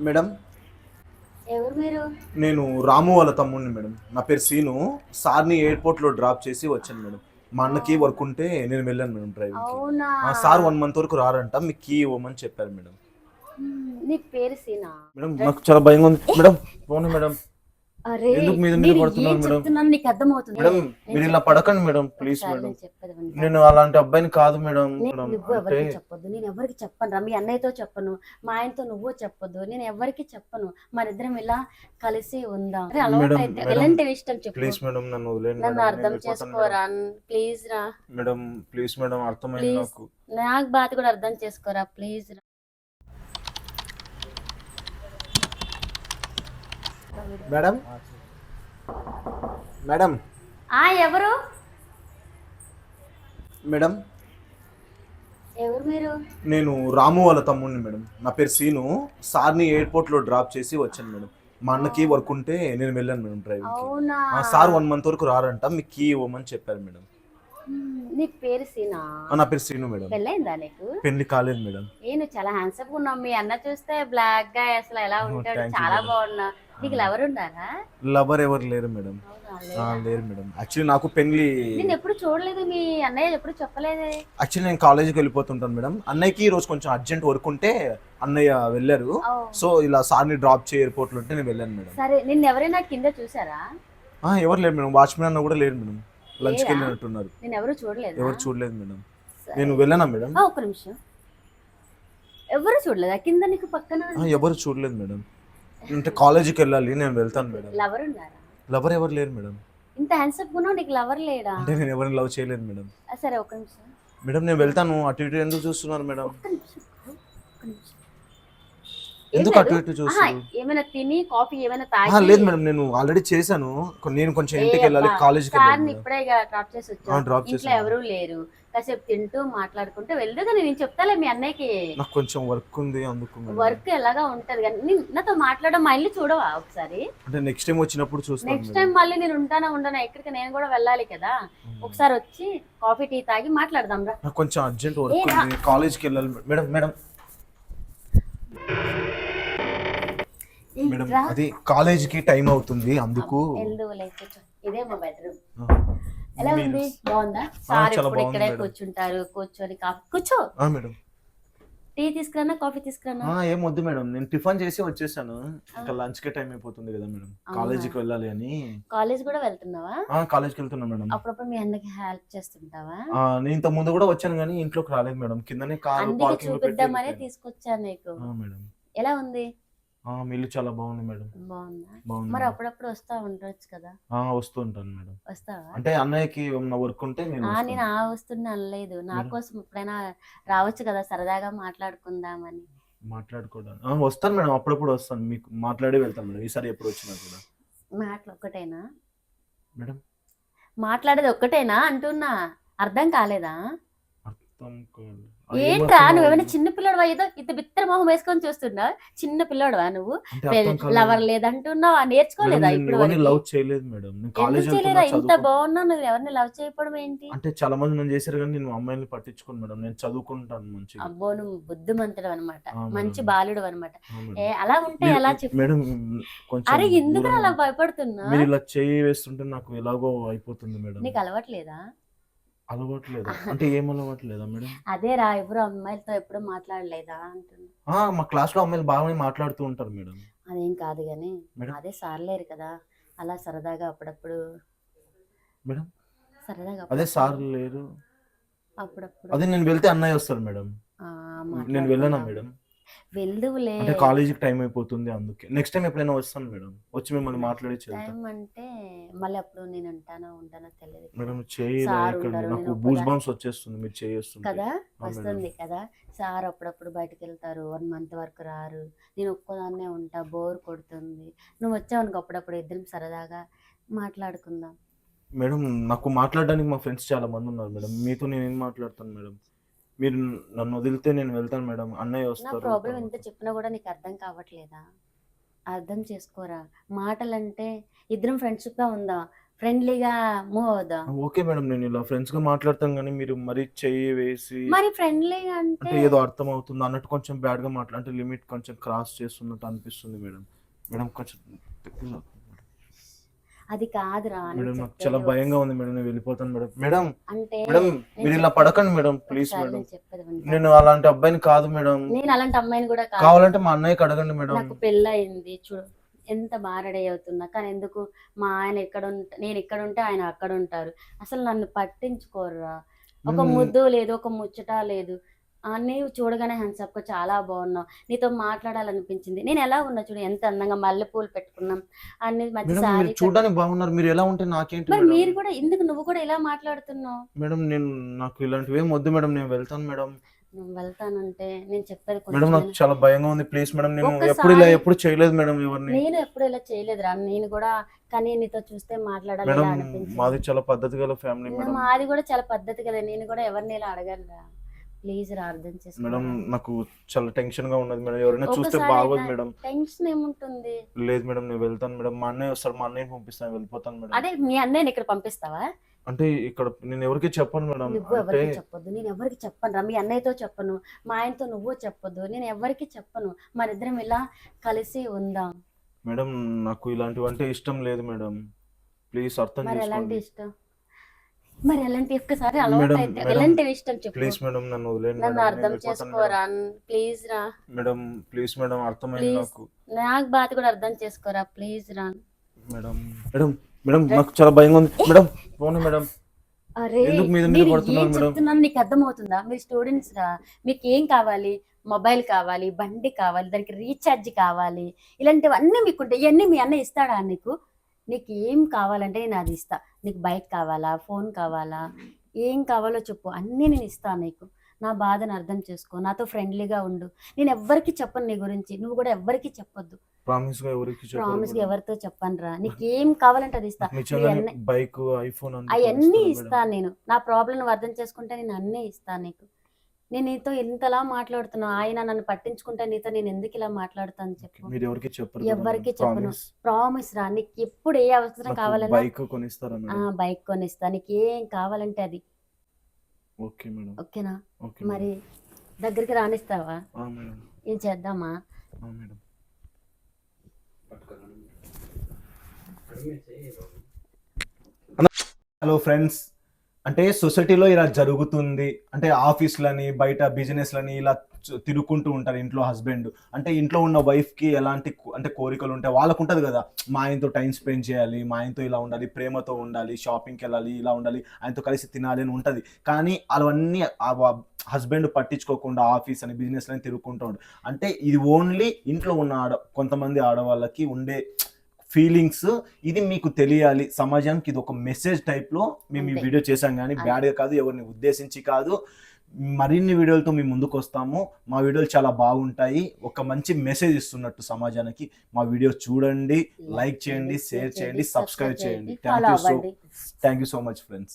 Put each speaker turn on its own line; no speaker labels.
Madam.
ఎవరు మీరు?
నేను రాము వాళ్ళ తమ్ముడిని మేడం. నా పేరు సీను. సార్ని ఎయిర్పోర్ట్లో డ్రాప్ చేసి వచ్చాను మేడం. మా అన్నకి వర్క్ ఉంటే నేను వెళ్ళాను మేడం డ్రైవింగ్కి.
అవునా?
ఆ, సార్ వన్ మంత్ వరకు రారంట. మీకు కీ ఇవ్వమని చెప్పారు మేడం.
నీ పేరు సీనా?
మేడం నాకు చాలా భయంగా ఉంది. Madam phone madam.
అరే
ఎందుకు మీద మీద
నేను
పడుతున్నాను
ఏం
మేడం?
నీకు అర్థమవుతుంది?
మేడం మీరు ఇలా పడకండి మేడం ప్లీజ్ మేడం.
నేను
అలాంటి అబ్బాయిని కాదు మేడం
నువ్వు ఎవరికి చెప్పొద్దు నేను ఎవరికి చెప్పను రా మీ అన్నయ్యతో చెప్పను మా ఆయనతో నువ్వు చెప్పొద్దు నేను ఎవరికి చెప్పను మనిద్దరం ఇలా కలిసి ఉందాం. ఎలాంటి ఇష్టం చెప్పు?
ప్లీజ్ మేడం నన్ను వదిలేండి
నన్ను అర్థం చేసుకోరా? ప్లీజ్ రా.
మేడం. ప్లీజ్ మేడం అర్థమైంది. నాకు.
నాకు బాధ కూడా అర్థం చేసుకోరా? ప్లీజ్ రా.
మేడం? మేడం?
ఆ ఎవరు?
మేడం?
ఎవరు మీరు?
నేను రాము వాళ్ళ తమ్ముడిని మేడం. నా పేరు సీను. సార్ని ఎయిర్పోర్ట్లో డ్రాప్ చేసి వచ్చాను మేడం. మా అన్నకి వర్క్ ఉంటే నేను వెళ్ళాను మేడం
అవునా?
ఆ, సార్ వన్ మంత్ వరకు రారంట. మీకు కీ ఇవ్వమని చెప్పారు మేడం.
నీ పేరు సీనా?
నా పేరు సీను మేడం.
పెళ్ళైందా నీకు?
పెళ్ళి కాలేదు మేడం.
నువ్వు చాలా హ్యాండ్సప్ ఉన్నావు. మీ అన్న చూస్తే బ్లాక్గా అసలు ఎలా ఉంటాడు? చాలా. బాగున్నా నీకు ఎవరు ఉన్నారా?
లవర్ ఎవరు లేరు మేడం.
లేరా?
మేడం. యాక్చువల్లీ నాకు పెళ్ళి
నేను ఎప్పుడు చూడలేదు మీ అన్నయ్య? ఎప్పుడు చెప్పలేదే?
యాక్చువల్లీ నేను కాలేజీకి వెళ్ళిపోతుంటాను మేడం. అన్నయ్యకి ఈ రోజు కొంచెం అర్జెంట్ వర్క్ ఉంటే అన్నయ్య వెళ్ళారు. సో ఇలా సార్ని డ్రాప్ చేయ ఎయిర్పోర్ట్లో ఉంటే నేను వెళ్ళాను మేడం.
సరే నిన్ను ఎవరైనా కింద చూసారా?
ఎవరు లేరు మేడం. వాచ్మెన్ అన్న కూడా లేరు మేడం. లంచ్కి
లేరా?
వెళ్ళినట్టున్నారు.
నేను ఎవరు చూడలేదు?
ఎవరు చూడలేదు మేడం. నేను వెళ్ళానా మేడం?
ఒక నిమిషం. ఎవరు చూడలేదా? కింద నీకు పక్కన
ఆ, ఎవరు చూడలేదు మేడం. అంటే కాలేజీకి వెళ్ళాలి నేను వెళ్తాను మేడం.
లవర్ ఉన్నారా?
లవర్ ఎవరు లేరు మేడం.
ఇంత హ్యాండ్సప్ ఉన్నావు నీకు లవర్ లేడా?
అంటే నేను ఎవరిని లవ్ చేయలేదు మేడం.
సరే ఒక నిమిషం.
మేడం నేను వెళ్తాను. అటు ఇటు ఎందుకు చూస్తున్నారు మేడం?
ఒక్క నిమిషం. ఒక్క నిమిషం.
ఎందుకు అటు. ఇటు
ఆహా,
చూస్తున్నారు?
ఏమైనా తిని కాఫీ ఏమైనా తాగి
లేదు మేడం నేను ఆల్రెడీ చేశాను. నేను కొంచెం ఇంటికి వెళ్ళాలి కాలేజీకి వెళ్ళాలి.
ఇప్పుడే డ్రాప్ చేసి వచ్చాను ఇంట్లో. ఎవరు లేరు. కాసేపు తింటూ మాట్లాడుకుంటూ వెళ్తే కానీ నేను చెప్తాలే మీ అన్నయ్యకి.
నాకు కొంచెం వర్క్ ఉంది అందుకు.
వర్క్ ఎలాగా ఉంటది కానీ నాతో మాట్లాడడం మా ఇల్లు చూడవా ఒకసారి?
అంటే నెక్స్ట్ టైం వచ్చినప్పుడు చూస్తాను
నెక్స్ట్ టైం మళ్ళీ నేను ఉంటానా ఉండనా? ఎక్కడికి నేను కూడా వెళ్ళాలి కదా. ఒకసారి వచ్చి కాఫీ టీ తాగి మాట్లాడదాం రా.
నాకు కొంచెం అర్జెంట్ వర్క్ ఉంది. కాలేజ్కి వెళ్ళాలి మేడం. మేడం. మేడం. అది కాలేజ్కి టైం అవుతుంది అందుకు
వెళ్దువులే కూర్చో ఇదే మా బెడ్రూమ్. ఎలా ఉంది? బాగుందా? సార్
బాగుంది
ఇక్కడే. కూర్చుంటారు కూర్చొని కూర్చో.
ఆ, మేడం.
టీ తీసుకురానా కాఫీ తీసుకురానా?
ఏం వద్దు మేడం నేను టిఫిన్ చేసి వచ్చేసాను. ఇంకా లంచ్కి టైం అయిపోతుంది కదా మేడం? కాలేజీకి వెళ్ళాలి అని.
కాలేజ్ కూడా వెళ్తున్నావా?
ఆ కాలేజ్కి వెళ్తున్నా మేడం.
అప్పుడప్పుడు మీ అన్నకి హెల్ప్ చేస్తుంటావా?
నేను ఇంత ముందు కూడా వచ్చాను కానీ ఇంట్లోకి రాలేదు మేడం. కిందనే కారు పార్కింగ్
చూపిద్దామని. తీసుకొచ్చాను నీకు.
మేడం.
ఎలా ఉంది?
మీ ఇల్లు చాలా బాగుంది మేడం.
బాగుందా? మరి. అప్పుడప్పుడు వస్తా ఉండొచ్చు కదా?
వస్తూ ఉంటాను మేడం.
వస్తావా?
అంటే అన్నయ్యకి ఏమన్నా వర్క్ ఉంటే నేను
ఆ,
వస్తాను.
నేను ఆ వస్తున్నా అనలేదు. నా. కోసం ఎప్పుడైనా రావచ్చు కదా సరదాగా మాట్లాడుకుందామని.
మాట్లాడుకోవడానికి ఆ, వస్తాను మేడం అప్పుడప్పుడు వస్తాను. మీకు మాట్లాడి వెళ్తాను మేడం ఈసారి ఎప్పుడు వచ్చినా కూడా.
మాటలు ఒక్కటేనా?
మేడం.
మాట్లాడేది ఒక్కటేనా? అంటున్నా. అర్థం కాలేదా?
అర్థం ఆ,
ఏంట్రా నువ్వేమైనా. చిన్న పిల్లడు ఏదో ఇంత బిత్తర మొహం వేసుకొని చూస్తున్నా చిన్న పిల్లడువా నువ్వు. లవర్ లేదంటున్నావా? నేర్చుకోలేదా
నేను
ఇప్పుడు?
లవ్ చేయలేదు మేడం. నేను
చేయలేదా? ఇంత బాగున్నా నువ్వు ఎవరిని లవ్ చేయకపోవడం ఏంటి?
అంటే చాలా మంది నన్ను చేశారు కానీ నేను అమ్మాయిని పట్టించుకోను మేడం. నేను చదువుకుంటాను మంచిగా.
అబ్బో నువ్వు బుద్ధిమంతుడు అనమాట. మంచి బాలుడు అనమాట అలా ఉంటే ఎలా చెప్పు?
మేడం కొంచెం
అరే ఎందుకు అలా భయపడుతున్నా
మీరు ఇలా చేయి వేస్తుంటే నాకు ఎలాగో అయిపోతుంది మేడం.
నీకు అలవాట్లేదా?
అలవాట్లేదు? అంటే ఏం అలవాట్లేదా మేడం?
అదే రా ఎవరు అమ్మాయిలతో ఎప్పుడు మాట్లాడలేదా అంటున్నా
మా క్లాస్లో అమ్మాయిలు బాగానే మాట్లాడుతూ ఉంటారు మేడం.
అదేం కాదు కానీ
మేడం?
అదే సార్లేరు కదా అలా సరదాగా అప్పుడప్పుడు.
మేడం.
సరదాగా
అదే
అప్పుడప్పుడు-
సార్ లేరు
అప్పుడప్పుడు.
అదే నేను వెళ్తే అన్నయ్య వస్తాడు మేడం. నేను వెళ్ళనా. మేడం?
వెళ్దువులే.
అంటే కాలేజీకి టైం అయిపోతుంది అందుకే. నెక్స్ట్ టైం ఎప్పుడైనా వస్తాను మేడం. వచ్చి మిమ్మల్ని మాట్లాడి
టైం అంటే మళ్ళీ అప్పుడు నేను ఉంటానో ఉంటానో తెలియదు
మేడం చేయి
సార్
రాయకండి
ఉండరు,
నాకు
నేను
బూజ్ బంప్స్ వచ్చేస్తుంది మీరు చేస్తుంది
కదా? వస్తుంది కదా? సార్ అప్పుడప్పుడు బయటకు వెళ్తారు వన్ మంత్ వరకు రారు. నేను ఒక్కదాన్నే ఉంటా. బోర్ కొడుతుంది. నువ్వు వచ్చావు అప్పుడప్పుడు ఇద్దరం సరదాగా మాట్లాడుకుందాం.
మేడం నాకు మాట్లాడడానికి మా ఫ్రెండ్స్ చాలా మంది ఉన్నారు మేడం. మీతో నేను ఏం మాట్లాడతాను మేడం? మీరు నన్ను వదిలితే నేను వెళ్తాను మేడం. అన్నయ్య
నా
వస్తారు
ప్రాబ్లం ఎంత చెప్పినా కూడా నీకు అర్థం కావట్లేదా? అర్థం చేసుకోరా? మాటలంటే ఇద్దరం ఫ్రెండ్షిప్గా ఉందా? ఫ్రెండ్లీగా మూవ్ అవుదాం?
ఓకే మేడం నేను ఇలా ఫ్రెండ్స్గా మాట్లాడతాను కానీ మీరు మరీ చెయ్యి వేసి
మరి ఫ్రెండ్లీగా అంటే
అంటే ఏదో అర్థం అవుతుంది అన్నట్టు కొంచెం బ్యాడ్గా మాట్లా అంటే లిమిట్ కొంచెం క్రాస్ చేస్తున్నట్టు అనిపిస్తుంది మేడం. మేడం కొంచెం
అది కాదురా
మేడం నాకు చాలా భయంగా ఉంది మేడం నేను వెళ్ళిపోతాను మేడం. మేడం
అంటే
మేడం మీరు ఇలా పడకండి మేడం ప్లీజ్ మేడం.
నేను
అలాంటి అబ్బాయిని కాదు మేడం.
నేను అలాంటి అమ్మాయిని కూడా కాదు.
కావాలంటే మా అన్నయ్యకి అడగండి మేడం.
నాకు పెళ్ళయింది చూడు ఎంత బాగా రెడీ అవుతున్నా కానీ ఎందుకు మా ఆయన ఎక్కడ ఉంట నేను ఇక్కడ ఉంటే ఆయన అక్కడ ఉంటారు. అసలు నన్ను పట్టించుకోరురా. ఒక
మ్మ్.
ముద్దు లేదు ఒక ముచ్చట లేదు. నీవు చూడగానే హన్సప్ చాలా బాగున్నావు. నీతో మాట్లాడాలనిపించింది. నేను ఎలా ఉన్నా చూడు ఎంత అందంగా మల్లెపూలు పెట్టుకున్నాం అన్ని మధ్య సారీ
మీరు చూడడానికి బాగున్నారు. మీరు ఎలా ఉంటే నాకేంటి
మరి? మీరు కూడా ఎందుకు నువ్వు కూడా ఇలా మాట్లాడుతున్నావు?
మేడం నేను నాకు ఇలాంటివి ఏం వద్దు మేడం. నేను వెళ్తాను మేడం.
నువ్వు వెళ్తానంటే నేను చెప్పేది
మేడం నాకు చాలా భయంగా ఉంది. ప్లీజ్ మేడం నేను ఎప్పుడు ఇలా ఎప్పుడు చేయలేదు మేడం ఎవరిని
నేను ఎప్పుడు ఇలా చేయలేదురా నేను కూడా కానీ నీతో చూస్తే మాట్లాడాలి
మాది చాలా పద్ధతి గల ఫ్యామిలీ
మాది కూడా చాలా పద్ధతి కదా. నేను కూడా ఎవరిని ఇలా అడగనురా ప్లీజ్ అర్థం చేసుకో
మేడం నాకు. చాలా టెన్షన్గా ఉన్నది మేడం. ఎవరైనా చూస్తే బాగోదు మేడం.
టెన్షన్ ఏముంటుంది?
లేదు మేడం నేను వెళ్తాను మేడం. మా అన్నయ్య వస్తాడు మా అన్నయ్య పంపిస్తాను వెళ్ళిపోతాను మేడం.
అదే మీ అన్నయ్యని ఇక్కడ పంపిస్తావా?
అంటే ఇక్కడ నేను ఎవరికి చెప్పను మేడం.
నువ్వు ఎవరికి చెప్పొద్దు నేను ఎవరికి చెప్పను రా. మీ అన్నయ్యతో చెప్పను మా ఆయనతో నువ్వు చెప్పొద్దు నేను ఎవరికి చెప్పను. మనిద్దరం ఇలా కలిసి ఉందాం.
మేడం నాకు ఇలాంటివి అంటే ఇష్టం లేదు మేడం. ప్లీజ్ అర్థం చేసుకోండి.
ఇష్టం? మరి ఎలాంటి ఒక్కసారి అలవాటు అయితే ఎలాంటి ఇష్టం చెప్పు?
ప్లీజ్ మేడం నన్ను వదిలేండి
నన్ను అర్థం చేసుకోరా? ప్లీజ్ రా.
మేడం ప్లీజ్ మేడం అర్థమైంది. నాకు.
నాకు బాధ కూడా అర్థం చేసుకోరా? ప్లీజ్ రా.
మేడం మేడం మేడం నాకు చాలా భయంగా ఉంది. మేడం పోనీ మేడం.
అరే
ఎందుకు మీద మీద
నేను ఏం
పడుతున్నారు మేడం?
చెప్తున్నాను నీకు అర్థమవుతుందా? మీరు స్టూడెంట్స్ రా. మీకు ఏం కావాలి? మొబైల్ కావాలి బండి కావాలి దానికి రీఛార్జ్ కావాలి ఇలాంటివన్నీ మీకు ఉంటాయి ఇవన్నీ మీ అన్న ఇస్తాడా నీకు? నీకు ఏం కావాలంటే నేను అది ఇస్తా. నీకు బైక్ కావాలా ఫోన్ కావాలా ఏం కావాలో చెప్పు. అన్నీ నేను ఇస్తాను నీకు. నా బాధను అర్థం చేసుకో. నాతో ఫ్రెండ్లీగా ఉండు. నేను ఎవ్వరికి చెప్పను నీ గురించి. నువ్వు కూడా ఎవ్వరికి చెప్పొద్దు.
ప్రామిస్గా ఎవరికి
ప్రామిస్గా ఎవరితో చెప్పను రా నీకు ఏం కావాలంటే అది ఇస్తా.
బైక్ ఐఫోన్
అవన్నీ ఇస్తాను నేను. నా ప్రాబ్లం అర్థం చేసుకుంటే నేను అన్నీ ఇస్తాను నీకు. నేను నీతో ఇంతలా మాట్లాడుతున్నావు ఆయన నన్ను పట్టించుకుంటే నీతో నేను ఎందుకు ఇలా మాట్లాడుతాను చెప్పు.
మీరు ఎవరికి చెప్పరు
ఎవ్వరికీ చెప్పను. ప్రామిస్ రా నీకు ఎప్పుడు ఏ అవసరం కావాలన్నా
బైక్ కొనిస్తారా
బైక్ కొనిస్తా నీకు ఏం కావాలంటే అది.
Okay madam.
ఓకేనా?
ఓకే
మరి దగ్గరికి రానిస్తావా?
ఆ మేడం.
ఏం చేద్దామా?
ఆ మేడం. Hello friends. అంటే సొసైటీలో ఇలా జరుగుతుంది. అంటే ఆఫీస్లని బయట బిజినెస్లని ఇలా తిరుక్కుంటూ తిరుగుకుంటూ ఉంటారు ఇంట్లో హస్బెండ్. అంటే ఇంట్లో ఉన్న వైఫ్కి ఎలాంటి అంటే కోరికలు ఉంటాయి వాళ్ళకు ఉంటుంది కదా. మా ఆయనతో టైం స్పెండ్ చేయాలి మా ఆయనతో ఇలా ఉండాలి ప్రేమతో ఉండాలి షాపింగ్కి వెళ్ళాలి ఇలా ఉండాలి ఆయనతో కలిసి తినాలి అని ఉంటుంది. కానీ అవన్నీ హస్బెండ్ పట్టించుకోకుండా ఆఫీస్ అని బిజినెస్ అని తిరుగుకుంటూ ఉంటాడు అంటే ఇది ఓన్లీ ఇంట్లో ఉన్న ఆడ కొంతమంది ఆడవాళ్ళకి ఉండే ఫీలింగ్స్ ఇది మీకు తెలియాలి. సమాజానికి ఇది ఒక మెసేజ్ టైప్లో మేము ఈ. వీడియో చేశాం కానీ. బ్యాడ్గా కాదు ఎవరిని ఉద్దేశించి కాదు. మరిన్ని వీడియోలతో మేము ముందుకు వస్తాము మా వీడియోలు చాలా బాగుంటాయి. ఒక మంచి మెసేజ్ ఇస్తున్నట్టు సమాజానికి. మా వీడియో చూడండి లైక్ చేయండి షేర్ చేయండి సబ్స్క్రైబ్ చేయండి. Thank you so thank you so much friends